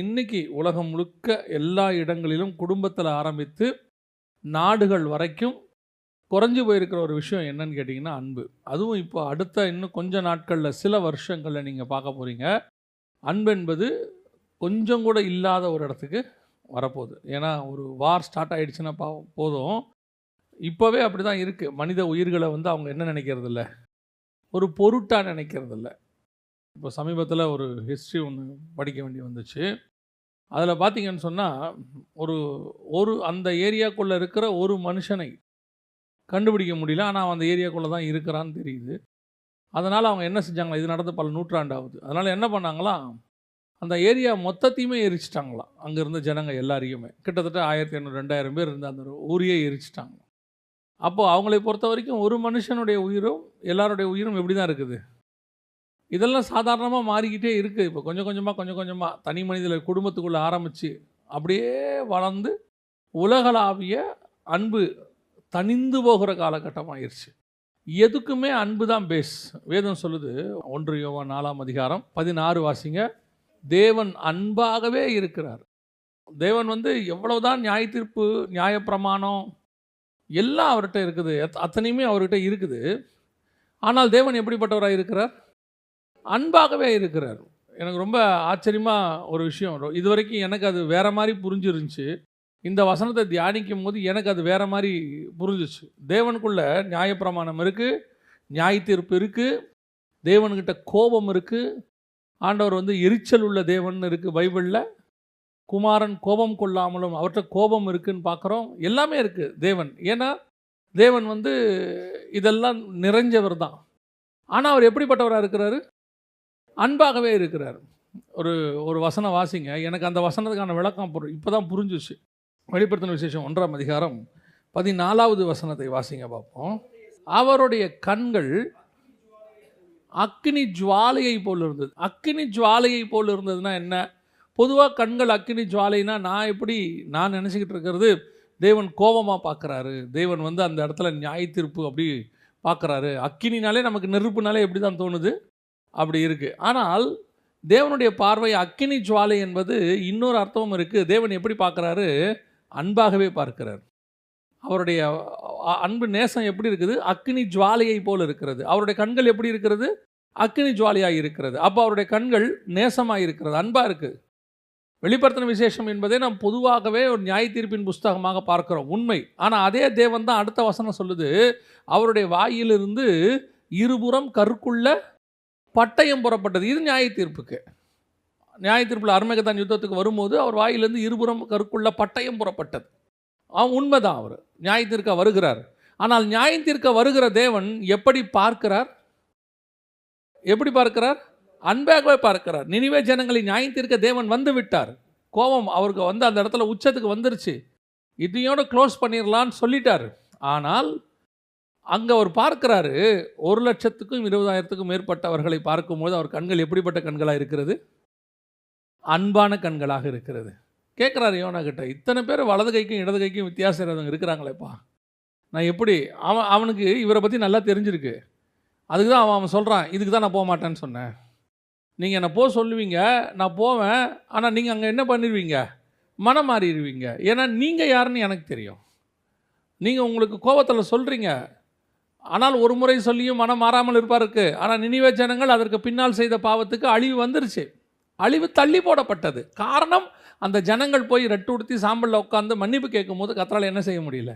இன்றைக்கி உலகம் முழுக்க எல்லா இடங்களிலும் குடும்பத்தில் ஆரம்பித்து நாடுகள் வரைக்கும் குறைஞ்சி போயிருக்கிற ஒரு விஷயம் என்னன்னு கேட்டிங்கன்னா அன்பு. அதுவும் இப்போ அடுத்த இன்னும் கொஞ்ச நாட்களில் சில வருஷங்களில் நீங்கள் பார்க்க போகிறீங்க அன்பு என்பது கொஞ்சம் கூட இல்லாத ஒரு இடத்துக்கு வரப்போகுது. ஏன்னா ஒரு வார் ஸ்டார்ட் ஆகிடுச்சுன்னா பா போதும். இப்போவே அப்படி தான் இருக்குது மனித உயிர்களை வந்து அவங்க என்ன நினைக்கிறதில்ல? ஒரு பொருட்டாக நினைக்கிறதில்ல. இப்போ சமீபத்தில் ஒரு ஹிஸ்ட்ரி ஒன்று படிக்க வேண்டி வந்துச்சு. அதில் பார்த்தீங்கன்னு சொன்னால் ஒரு ஒரு அந்த ஏரியாக்குள்ளே இருக்கிற ஒரு மனுஷனை கண்டுபிடிக்க முடியல. ஆனால் அந்த ஏரியாக்குள்ளே தான் இருக்கிறான்னு தெரியுது. அதனால் அவங்க என்ன செஞ்சாங்களா இது நடந்து பல நூற்றாண்டாகுது அதனால் என்ன பண்ணாங்களாம் அந்த ஏரியா மொத்தத்தையுமே எரிச்சிட்டாங்களாம். அங்கே இருந்த ஜனங்கள் எல்லாரையுமே. கிட்டத்தட்ட ஆயிரத்தி ஐநூறு ரெண்டாயிரம் பேர் இருந்த அந்த ஊரையே எரிச்சிட்டாங்களாம். அப்போது அவங்களை பொறுத்த வரைக்கும் ஒரு மனுஷனுடைய உயிரும் எல்லாருடைய உயிரும் எப்படி தான் இருக்குது? இதெல்லாம் சாதாரணமாக மாறிக்கிட்டே இருக்குது இப்போ கொஞ்சம் கொஞ்சமாக கொஞ்சம் கொஞ்சமாக தனி மனிதர் குடும்பத்துக்குள்ளே ஆரம்பித்து அப்படியே வளர்ந்து உலகளாவிய அன்பு தனிந்து போகிற காலகட்டம் ஆயிடுச்சு எதுக்குமே அன்பு தான் பேஸ் வேதம் சொல்லுது ஒன்று யோகா நாலாம் அதிகாரம் பதினாறு வாசிங்க தேவன் அன்பாகவே இருக்கிறார். தேவன் வந்து எவ்வளவுதான் நியாய தீர்ப்பு நியாயப்பிரமாணம் எல்லாம் அவர்கிட்ட இருக்குது. அத்- அத்தனையுமே அவர்கிட்ட இருக்குது. ஆனால் தேவன் எப்படிப்பட்டவராக இருக்கிறார் அன்பாகவே இருக்கிறார். எனக்கு ரொம்ப ஆச்சரியமாக ஒரு விஷயம் இது வரைக்கும் எனக்கு அது வேற மாதிரி புரிஞ்சிருந்துச்சு. இந்த வசனத்தை தியானிக்கும் போது எனக்கு அது வேற மாதிரி புரிஞ்சிச்சு. தேவனுக்குள்ள நியாயப்பிரமாணம் இருக்குது நியாய தீர்ப்பு இருக்குது தேவன்கிட்ட கோபம் இருக்குது ஆண்டவர் வந்து எரிச்சல் உள்ள தேவன் இருக்குது பைபிளில். குமாரன் கோபம் கொள்ளாமலும் அவர்கிட்ட கோபம் இருக்குன்னு பார்க்குறோம். எல்லாமே இருக்குது தேவன். ஏன்னா தேவன் வந்து இதெல்லாம் நிறைஞ்சவர் தான். ஆனால் அவர் எப்படிப்பட்டவராக இருக்கிறாரு? அன்பாகவே இருக்கிறார். ஒரு ஒரு வசனம் வாசிங்க. எனக்கு அந்த வசனத்துக்கான விளக்கம் இப்போ தான் புரிஞ்சிச்சு. வெளிப்படுத்தின விசேஷம் ஒன்றாம் அதிகாரம் பதினாலாவது வசனத்தை வாசிங்க பார்ப்போம். அவருடைய கண்கள் அக்னி ஜுவாலையை போல் இருந்தது. அக்னி ஜுவாலையை போல் இருந்ததுன்னா என்ன? பொதுவாக கண்கள் அக்னி ஜுவாலைனா நான் எப்படி நான் நினச்சிக்கிட்டு இருக்கிறது தேவன் கோபமாக பார்க்குறாரு தேவன் வந்து அந்த இடத்துல நியாய தீர்ப்பு அப்படி பார்க்குறாரு அக்கினினாலே நமக்கு நெருப்புனாலே எப்படி தான் தோணுது? அப்படி இருக்குது ஆனால் தேவனுடைய பார்வை அக்கினி ஜுவாலை என்பது இன்னொரு அர்த்தமும் இருக்குது தேவன் எப்படி பார்க்குறாரு? அன்பாகவே பார்க்கிறார். அவருடைய அன்பு நேசம் எப்படி இருக்குது? அக்கினி ஜுவாலையை போல் இருக்கிறது. அவருடைய கண்கள் எப்படி இருக்கிறது? அக்னி ஜுவாலையாக இருக்கிறது. அப்போ அவருடைய கண்கள் நேசமாக இருக்கிறது. அன்பாக இருக்குது வெளிப்படுத்தின விசேஷம் என்பதை நாம் பொதுவாகவே ஒரு நியாய தீர்ப்பின் புஸ்தகமாக பார்க்கிறோம். உண்மை. ஆனால் அதே தேவன் தான் அடுத்த வசனம் சொல்லுது. அவருடைய வாயிலிருந்து இருபுறம் கருக்குள்ள பட்டயம் புறப்பட்டது. இது நியாய தீர்ப்புக்கு நியாய தீர்ப்பில் அருமகத்தான் யுத்தத்துக்கு வரும்போது அவர் வாயிலிருந்து இருபுறம் கருக்குள்ள பட்டயம் புறப்பட்டது. அவன் உண்மைதான் அவர். நியாய தீர்க்க வருகிறார். ஆனால் நியாய தீர்க்க வருகிற தேவன் எப்படி பார்க்கிறார்? எப்படி பார்க்கிறார்? அன்பாகவே பார்க்கிறார். நினைவே ஜனங்களை நியாய தீர்க்க தேவன் வந்து விட்டார். கோபம் அவருக்கு வந்து அந்த இடத்துல உச்சத்துக்கு வந்துருச்சு. இதையோட க்ளோஸ் பண்ணிடலான்னு சொல்லிட்டார். ஆனால் அங்கே அவர் பார்க்குறாரு ஒரு லட்சத்துக்கும் இருபதாயிரத்துக்கும் மேற்பட்டவர்களை பார்க்கும்போது அவர் கண்கள் எப்படிப்பட்ட கண்களாக இருக்கிறது? அன்பான கண்களாக இருக்கிறது. கேட்குறாரு யோனா கிட்ட இத்தனை பேர் வலது கைக்கும் இடது கைக்கும் வித்தியாசம் இருந்தவங்க இருக்கிறாங்களேப்பா. நான் எப்படி? அவன் அவனுக்கு இவரை பற்றி நல்லா தெரிஞ்சிருக்கு. அதுக்கு தான் அவன் அவன் சொல்கிறான் இதுக்கு தான் நான் போக மாட்டேன்னு சொன்னேன். நீங்கள் என்னை போக சொல்லுவீங்க நான் போவேன் ஆனால் நீங்கள் அங்கே என்ன பண்ணிடுவீங்க மனம் மாறிடுவீங்க ஏன்னா நீங்கள் யாருன்னு எனக்கு தெரியும். நீங்கள் உங்களுக்கு கோபத்தில் சொல்கிறீங்க ஆனால் ஒரு முறை சொல்லியும் மனம் மாறாமல் இருப்பாருக்கு. ஆனால் நினைவே ஜனங்கள் அதற்கு பின்னால் செய்த பாவத்துக்கு அழிவு வந்துருச்சு. அழிவு தள்ளி போடப்பட்டது. காரணம் அந்த ஜனங்கள் போய் ரெட்டு உடுத்தி சாம்பலில் உட்காந்து மன்னிப்பு கேட்கும்போது கத்தரால் என்ன செய்ய முடியல?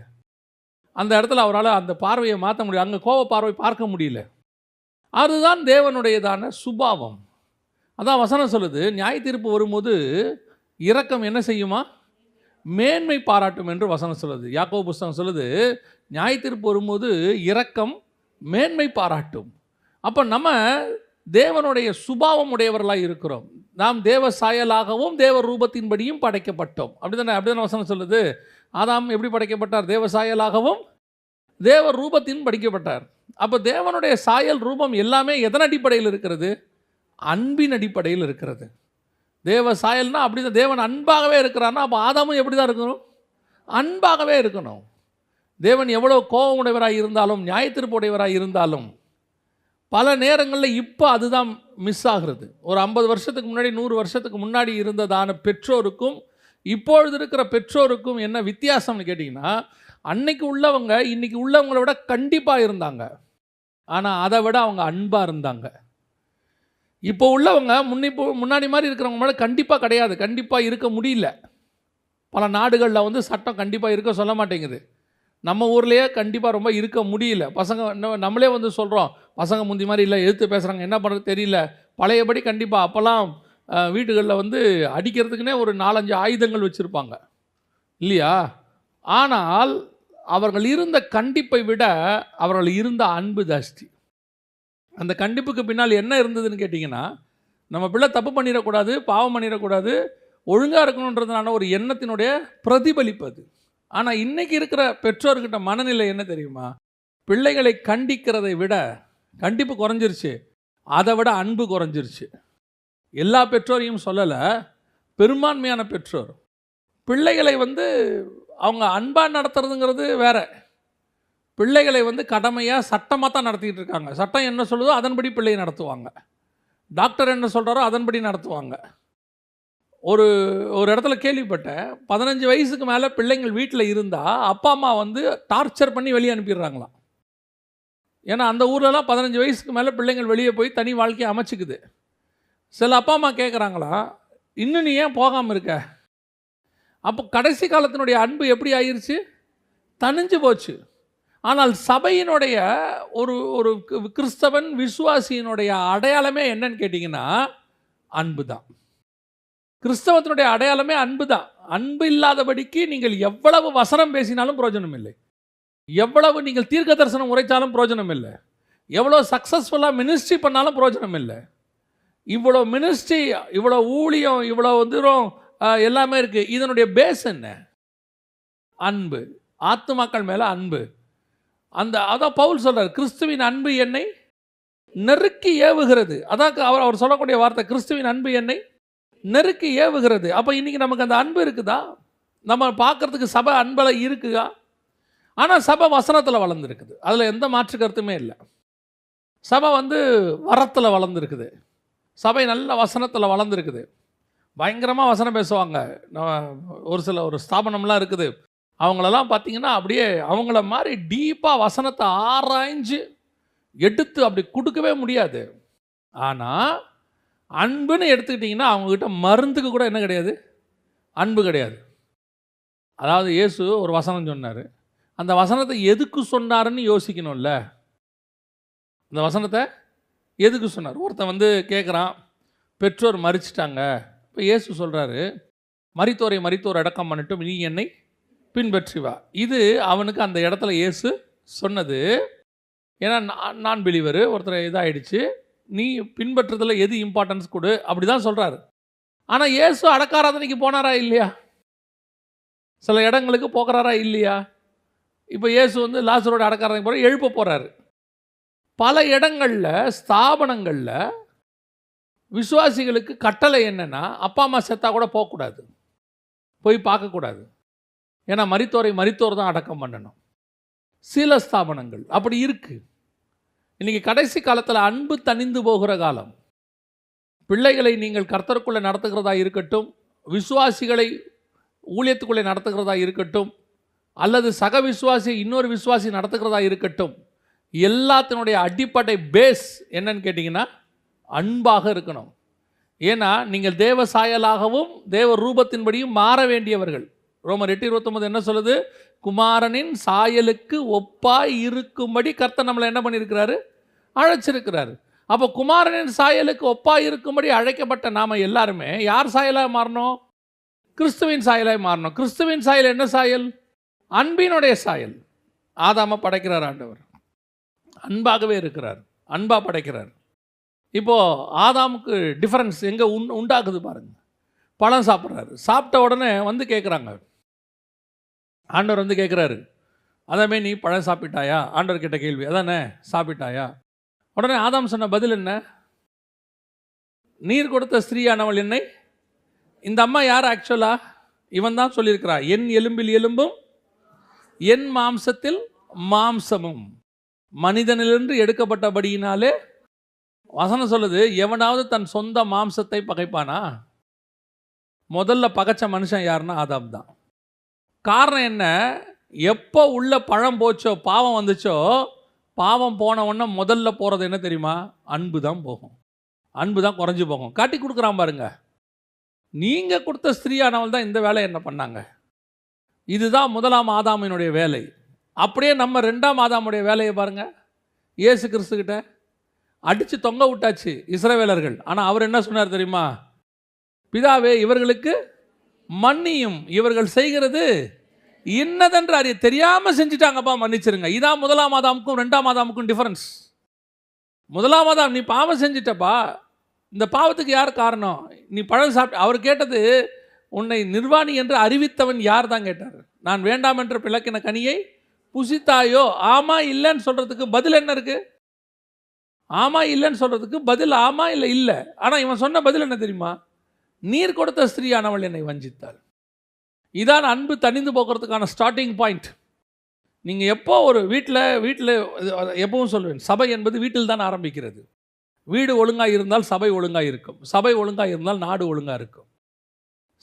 அந்த இடத்துல அவரால் அந்த பார்வையை மாற்ற முடியல. அங்கே கோப பார்வை பார்க்க முடியல. அதுதான் தேவனுடையதான சுபாவம். அதான் வசனம் சொல்லுது நியாய தீர்ப்பு வரும்போது இரக்கம் என்ன செய்யுமா? மேன்மை பாராட்டும் என்று வசனம் சொல்லுது. யாக்கோ புஸ்தகம் சொல்லுது நியாயத்திற்பு வரும்போது இரக்கம் மேன்மை பாராட்டும். அப்போ நம்ம தேவனுடைய சுபாவம் உடையவர்களாக இருக்கிறோம். நாம் தேவ சாயலாகவும் தேவ ரூபத்தின்படியும் படைக்கப்பட்டோம். அப்படிதானே அப்படிதானே வசனம் சொல்லுது? ஆதாம் எப்படி படைக்கப்பட்டார்? தேவ சாயலாகவும் தேவ ரூபத்தின் படிக்கப்பட்டார். அப்போ தேவனுடைய சாயல் ரூபம் எல்லாமே எதன் அடிப்படையில் இருக்கிறது? அன்பின் அடிப்படையில் இருக்கிறது. தேவ சாயல்னா அப்படி தான் தேவன் அன்பாகவே இருக்கிறான்னா அப்போ ஆதாமும் எப்படி தான் இருக்கணும்? அன்பாகவே இருக்கணும். தேவன் எவ்வளோ கோபமுடையவராக இருந்தாலும் நியாயத்திருப்புடையவராக இருந்தாலும் பல நேரங்களில் இப்போ அதுதான் மிஸ் ஆகிறது. ஒரு ஐம்பது வருஷத்துக்கு முன்னாடி நூறு வருஷத்துக்கு முன்னாடி இருந்ததான பெற்றோருக்கும் இப்பொழுது இருக்கிற பெற்றோருக்கும் என்ன வித்தியாசம்னு கேட்டிங்கன்னா அன்னைக்கு உள்ளவங்க இன்றைக்கி உள்ளவங்கள விட கண்டிப்பாக இருந்தாங்க. ஆனால் அதை விட அவங்க அன்பாக இருந்தாங்க. இப்போ உள்ளவங்க முன்னிப்போ முன்னாடி மாதிரி இருக்கிறவங்க மேலே கண்டிப்பாக கிடையாது. கண்டிப்பாக இருக்க முடியல. பல நாடுகளில் வந்து சட்டம் கண்டிப்பாக இருக்க சொல்ல மாட்டேங்குது. நம்ம ஊர்லேயே கண்டிப்பாக ரொம்ப இருக்க முடியல. பசங்க நம்மளே வந்து சொல்கிறோம் பசங்க முந்தி மாதிரி இல்லை எழுத்து பேசுகிறாங்க என்ன பண்ணுறது தெரியல. பழையபடி கண்டிப்பாக அப்போல்லாம் வீட்டுகளில் வந்து அடிக்கிறதுக்குனே ஒரு நாலஞ்சு ஆயுதங்கள் வச்சுருப்பாங்க. இல்லையா? ஆனால் அவர்கள் இருந்த கண்டிப்பை விட அவர்கள் இருந்த அன்பு ஜாஸ்தி. அந்த கண்டிப்புக்கு பின்னால் என்ன இருந்ததுன்னு கேட்டிங்கன்னா நம்ம பிள்ளை தப்பு பண்ணிடக்கூடாது பாவம் பண்ணிடக்கூடாது ஒழுங்காக இருக்கணுன்றதுனால ஒரு எண்ணத்தினுடைய பிரதிபலிப்பு அது. ஆனால் இன்றைக்கி இருக்கிற பெற்றோர்கிட்ட மனநிலை என்ன தெரியுமா? பிள்ளைகளை கண்டிக்கிறதை விட கண்டிப்பு குறைஞ்சிருச்சு அதை விட அன்பு குறைஞ்சிருச்சு. எல்லா பெற்றோரையும் சொல்லலை பெரும்பான்மையான பெற்றோர். பிள்ளைகளை வந்து அவங்க அன்பாக நடத்துறதுங்கிறது வேறு. பிள்ளைகளை வந்து கடமையாக சட்டமாக தான் நடத்திக்கிட்டு இருக்காங்க. சட்டம் என்ன சொல்லுதோ அதன்படி பிள்ளையை நடத்துவாங்க. டாக்டர் என்ன சொல்கிறாரோ அதன்படி நடத்துவாங்க. ஒரு ஒரு இடத்துல கேள்விப்பட்டேன். பதினஞ்சு வயசுக்கு மேலே பிள்ளைங்கள் வீட்டில் இருந்தால் அப்பா அம்மா வந்து டார்ச்சர் பண்ணி வெளியே அனுப்பிடுறாங்களாம். ஏன்னா அந்த ஊர்லலாம் பதினஞ்சு வயசுக்கு மேலே பிள்ளைங்கள் வெளியே போய் தனி வாழ்க்கையை அமைச்சிக்குது. சில அப்பா அம்மா கேட்குறாங்களா இன்னும் நீ ஏன் போகாமல் இருக்க? அப்போ கடைசி காலத்தினுடைய அன்பு எப்படி ஆயிடுச்சு தனிஞ்சு போச்சு. ஆனால் சபையினுடைய ஒரு ஒரு கிறிஸ்தவன் விசுவாசியினுடைய அடையாளமே என்னன்னு கேட்டிங்கன்னா அன்பு தான் கிறிஸ்தவத்தினுடைய அடையாளமே அன்பு தான் அன்பு இல்லாதபடிக்கு நீங்கள் எவ்வளவு வசனம் பேசினாலும் பிரயோஜனம் இல்லை எவ்வளவு நீங்கள் தீர்க்க தரிசனம் உரைத்தாலும் பிரயோஜனம் இல்லை எவ்வளோ சக்ஸஸ்ஃபுல்லாக மினிஸ்ட்ரி பண்ணாலும் பிரயோஜனம் இல்லை இவ்வளோ மினிஸ்ட்ரி இவ்வளோ ஊழியம் இவ்வளோ தூரம் எல்லாமே இருக்குது இதனுடைய பேஸ் என்ன? அன்பு. ஆத்துமாக்கள் மேலே அன்பு. அந்த அதான் பவுல் சொல்கிறார் கிறிஸ்துவின் அன்பு என்னை நெருக்கி ஏவுகிறது. அதான் அவர் அவர் சொல்லக்கூடிய வார்த்தை கிறிஸ்துவின் அன்பு என்னை நெருக்கி ஏவுகிறது. அப்போ இன்றைக்கி நமக்கு அந்த அன்பு இருக்குதா? நம்ம பார்க்கறதுக்கு சபை அன்பில் இருக்குதா? ஆனால் சபை வசனத்தில் வளர்ந்துருக்குது. அதில் எந்த மாற்று கருத்துமே இல்லை. சபை வந்து வரத்தில் வளர்ந்துருக்குது. சபை நல்ல வசனத்தில் வளர்ந்துருக்குது. பயங்கரமாக வசனம் பேசுவாங்க. நம்ம ஒரு சில ஒரு ஸ்தாபனம்லாம் இருக்குது. அவங்களெல்லாம் பார்த்தீங்கன்னா அப்படியே அவங்கள மாதிரி டீப்பாக வசனத்தை ஆராய்ஞ்சு எடுத்து அப்படி கொடுக்கவே முடியாது. ஆனால் அன்புன்னு எடுத்துக்கிட்டிங்கன்னா அவங்கக்கிட்ட மருந்துக்கு கூட என்ன கிடையாது? அன்பு கிடையாது. அதாவது இயேசு ஒரு வசனம் சொன்னார். அந்த வசனத்தை எதுக்கு சொன்னாருன்னு யோசிக்கணும்ல. அந்த வசனத்தை எதுக்கு சொன்னார்? ஒருத்தன் வந்து கேட்குறான் பெற்றோர் மறிச்சிட்டாங்க. இப்போ இயேசு சொல்கிறாரு மறித்தோரை மறித்தோர் அடக்கம் பண்ணிட்டும். நீ என்னை பின்பற்றி வா இது அவனுக்கு அந்த இடத்துல இயேசு சொன்னது. ஏன்னா நான் நான் பிலிவர் ஒருத்தர் இதாகிடுச்சு நீ பின்பற்றுறதுல எது இம்பார்ட்டன்ஸ் கொடு? அப்படி தான் சொல்கிறாரு ஆனால் இயேசு அடக்காராதனைக்கு போனாரா இல்லையா? சில இடங்களுக்கு போகிறாரா இல்லையா? இப்போ இயேசு வந்து லாசரோட அடக்காரதைக்கு போகிற எழுப்ப போகிறாரு பல இடங்களில் ஸ்தாபனங்களில் விசுவாசிகளுக்கு கட்டளை என்னென்னா அப்பா அம்மா செத்தா கூட போகக்கூடாது. போய் பார்க்கக்கூடாது. ஏன்னா மரித்தோரை மரித்தோர் தான் அடக்கம் பண்ணணும். சில ஸ்தாபனங்கள் அப்படி இருக்குது இன்றைக்கி கடைசி காலத்தில் அன்பு தணிந்து போகிற காலம். பிள்ளைகளை நீங்கள் கர்த்தருக்குள்ளே நடத்துகிறதா இருக்கட்டும் விசுவாசிகளை ஊழியத்துக்குள்ளே நடத்துகிறதா இருக்கட்டும் அல்லது சக விசுவாசி இன்னொரு விசுவாசி நடத்துகிறதா இருக்கட்டும் எல்லாத்தினுடைய அடிப்படை பேஸ் என்னன்னு கேட்டிங்கன்னா அன்பாக இருக்கணும். ஏன்னா நீங்கள் தேவ சாயலாகவும் தேவ ரூபத்தின்படியும் மாற வேண்டியவர்கள். ரோமர் எட்டு இருபத்தொம்பது என்ன சொல்லுது? குமாரனின் சாயலுக்கு ஒப்பாய் இருக்கும்படி கர்த்தர் நம்மளை என்ன பண்ணியிருக்கிறாரு? அழைச்சிருக்கிறாரு. அப்போ குமாரனின் சாயலுக்கு ஒப்பாய் இருக்கும்படி அழைக்கப்பட்ட நாம் எல்லாருமே யார் சாயலாக மாறணும்? கிறிஸ்துவின் சாயலாக மாறணும். கிறிஸ்துவின் சாயல் என்ன சாயல்? அன்பினுடைய சாயல். ஆதாம படைக்கிறார் ஆண்டவர். அன்பாகவே இருக்கிறார். அன்பாக படைக்கிறார். இப்போது ஆதாமுக்கு டிஃப்ரென்ஸ் எங்கே உண் உண்டாக்குது பாருங்கள் பழம் சாப்பிட்றாரு. சாப்பிட்ட உடனே வந்து கேட்குறாங்க ஆண்டவர் வந்து கேட்குறாரு அதாமே நீ பழம் சாப்பிட்டாயா? ஆண்டவர் கிட்ட கேள்வி அதானே சாப்பிட்டாயா? உடனே ஆதாம் சொன்ன பதில் என்ன? நீர் கொடுத்த ஸ்திரீயானவள் என்னை? இந்த அம்மா யார் ஆக்சுவலா இவன் தான் சொல்லியிருக்கிறா என் எலும்பில் எலும்பும் என் மாம்சத்தில் மாம்சமும். மனிதனிலிருந்து எடுக்கப்பட்டபடியினாலே வசனம் சொல்லுது எவனாவது தன் சொந்த மாம்சத்தை பகைப்பானா? முதல்ல பகைச்ச மனுஷன் யாருன்னா ஆதாம் தான். காரணம் என்ன? எப்போ உள்ள பழம் போச்சோ பாவம் வந்துச்சோ பாவம் போன உடனே முதல்ல போகிறது என்ன தெரியுமா? அன்பு தான் போகும். அன்பு தான் குறைஞ்சு போகும். காட்டி கொடுக்குறான் பாருங்க. நீங்கள் கொடுத்த ஸ்திரீயானவள் தான் இந்த வேலையை என்ன பண்ணாங்க? இதுதான் முதலாம் ஆதாமினுடைய வேலை. அப்படியே நம்ம ரெண்டாம் ஆதாமுடைய வேலையை பாருங்க. இயேசு கிறிஸ்துக்கிட்ட அடித்து தொங்க விட்டாச்சு இஸ்ரவேலர்கள். ஆனால் அவர் என்ன சொன்னார் தெரியுமா? பிதாவே இவர்களுக்கு மன்னியும். இவர்கள் செய்கிறது இன்னதென்று அறிய தெரியாமல் செஞ்சுட்டாங்கப்பா மன்னிச்சிருங்க. இதான் முதலாம் மாதாமுக்கும் ரெண்டாம் மாதாமுக்கும் டிஃபரன்ஸ் முதலாம் ஆதாம் நீ பாவம் செஞ்சிட்டப்பா. இந்த பாவத்துக்கு யார் காரணம்? நீ பழம் சாப்பிட்டு அவர் கேட்டது உன்னை நிர்வாணி என்று அறிவித்தவன் யார்? தான் கேட்டார். நான் வேண்டாம் என்று பிளக்கின கனியை புசித்தாயோ? ஆமா இல்லைன்னு சொல்கிறதுக்கு பதில் என்ன இருக்குது ஆமா இல்லைன்னு சொல்கிறதுக்கு பதில் ஆமா இல்லை இல்லை. ஆனால் இவன் சொன்ன பதில் என்ன தெரியுமா? நீர் கொடுத்த ஸ்திரீயானவள் என்னை வஞ்சித்தாள். இதான் அன்பு தணிந்து போக்குறதுக்கான ஸ்டார்டிங் பாயிண்ட் நீங்கள் எப்போ ஒரு வீட்டில் வீட்டில் எப்பவும் சொல்லுவேன் சபை என்பது வீட்டில் தான் ஆரம்பிக்கிறது. வீடு ஒழுங்காக இருந்தால் சபை ஒழுங்காக இருக்கும். சபை ஒழுங்காக இருந்தால் நாடு ஒழுங்காக இருக்கும்.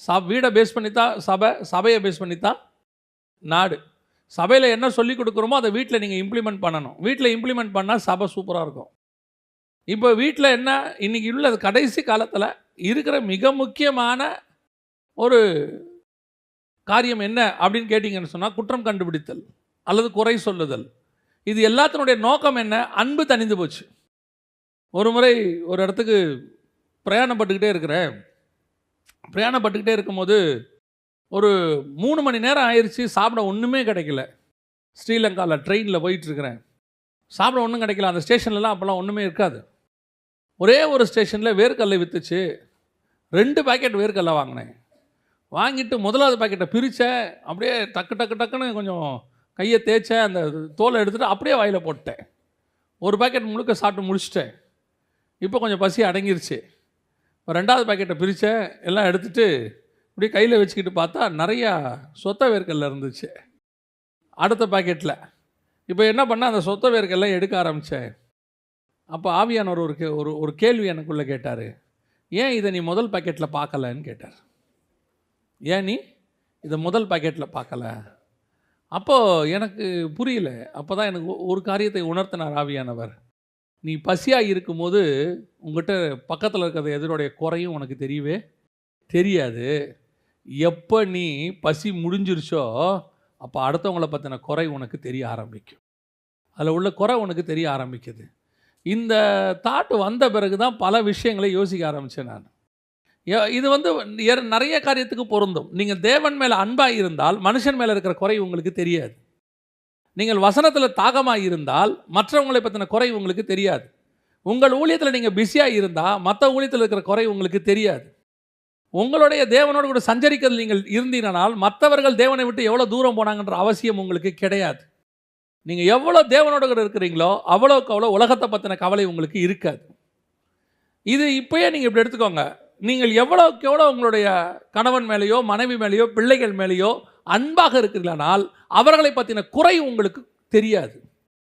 ச வீடை பேஸ் பண்ணித்தான் சபை சபையை பேஸ் பண்ணித்தான் நாடு. சபையில் என்ன சொல்லிக் கொடுக்குறோமோ அதை வீட்டில் நீங்கள் இம்ப்ளிமெண்ட் பண்ணணும். வீட்டில் இம்ப்ளிமெண்ட் பண்ணால் சபை சூப்பராக இருக்கும். இப்போ வீட்டில் என்ன இன்றைக்கி உள்ள கடைசி காலத்தில் இருக்கிற மிக முக்கியமான ஒரு காரியம் என்ன அப்படின்னு கேட்டிங்கன்னு சொன்னால் குற்றம் கண்டுபிடித்தல் அல்லது குறை சொல்லுதல். இது எல்லாத்தினுடைய நோக்கம் என்ன? அன்பு தணிந்து போச்சு. ஒரு முறை ஒரு இடத்துக்கு பிரயாணப்பட்டுக்கிட்டே இருக்கிறேன். பிரயாணப்பட்டுக்கிட்டே இருக்கும்போது ஒரு மூணு மணி நேரம் ஆயிடுச்சு சாப்பிட ஒன்றுமே கிடைக்கல. ஸ்ரீலங்காவில் ட்ரெயினில் போயிட்டுருக்கிறேன். சாப்பிட ஒன்றும் கிடைக்கல. அந்த ஸ்டேஷன்லலாம் அப்போல்லாம் ஒன்றுமே இருக்காது. ஒரே ஒரு ஸ்டேஷனில் வேர்க்கல்லை விற்றுச்சு ரெண்டு பேக்கெட் வேர்க்கல்லை வாங்கினேன். வாங்கிட்டு முதலாவது பாக்கெட்டை பிரித்தேன் அப்படியே டக்கு டக்கு டக்குன்னு கொஞ்சம் கையை தேய்ச்சேன் அந்த தோலை எடுத்துகிட்டு அப்படியே வாயில் போட்டேன் ஒரு பாக்கெட் முழுக்க சாப்பிட்டு முடிச்சிட்டேன். இப்போ கொஞ்சம் பசி அடங்கிருச்சு. இப்போ ரெண்டாவது பாக்கெட்டை பிரித்தேன் எல்லாம் எடுத்துகிட்டு இப்படி கையில் வச்சுக்கிட்டு பார்த்தா நிறையா சொத்த வேர்க்கல்ல இருந்துச்சு. அடுத்த பாக்கெட்டில் இப்போ என்ன பண்ண அந்த சொத்த வேர்க்கெல்லாம் எடுக்க ஆரம்பித்தேன் அப்போ ஆவியானவர் ஒரு கே ஒரு ஒரு கேள்வி எனக்குள்ளே கேட்டார். ஏன் இதை நீ முதல் பாக்கெட்டில் பார்க்கலன்னு கேட்டார். ஏன் நீ? இதை முதல் பாக்கெட்டில் பார்க்கல. அப்போது எனக்கு புரியல. அப்போ தான் எனக்கு ஒரு காரியத்தை உணர்த்தினார் ஆவியானவர். நீ பசியாக இருக்கும்போது உங்கள்கிட்ட பக்கத்தில் இருக்கிறது எதிரோடைய குறையும் உனக்கு தெரியவே? தெரியாது. எப்போ நீ பசி முடிஞ்சிருச்சோ அப்போ அடுத்தவங்களை பற்றின குறை உனக்கு தெரிய ஆரம்பிக்கும். அதில் உள்ள குறை உனக்கு தெரிய ஆரம்பிக்குது. இந்த தாட்டு வந்த பிறகு தான் பல விஷயங்களை யோசிக்க ஆரம்பித்தேன் நான். இது வந்து நிறைய காரியத்துக்கு பொருந்தும். நீங்கள் தேவன் மேலே அன்பாக இருந்தால் மனுஷன் மேலே இருக்கிற குறை உங்களுக்கு தெரியாது. நீங்கள் வசனத்தில் தாகமாக இருந்தால் மற்றவங்களை பற்றின குறை உங்களுக்கு தெரியாது. உங்கள் ஊழியத்தில் நீங்கள் பிஸியாக இருந்தால் மற்ற ஊழியத்தில் இருக்கிற குறை உங்களுக்கு தெரியாது. உங்களுடைய தேவனோடு கூட சஞ்சரிக்கிறது நீங்கள் இருந்தீங்கனால் மற்றவர்கள் தேவனை விட்டு எவ்வளோ தூரம் போனாங்கன்ற அவசியம் உங்களுக்கு கிடையாது. நீங்கள் எவ்வளோ தேவனோடு கூட இருக்கிறீங்களோ அவ்வளோக்கு அவ்வளோ உலகத்தை பற்றின கவலை உங்களுக்கு இருக்காது. இது இப்போயே நீங்கள் இப்படி எடுத்துக்கோங்க. நீங்கள் எவ்வளோக்கு எவ்வளோ உங்களுடைய கணவன் மேலேயோ மனைவி மேலேயோ பிள்ளைகள் மேலேயோ அன்பாக இருக்கிறீர்களானால் அவர்களை பற்றின குறை உங்களுக்கு தெரியாது.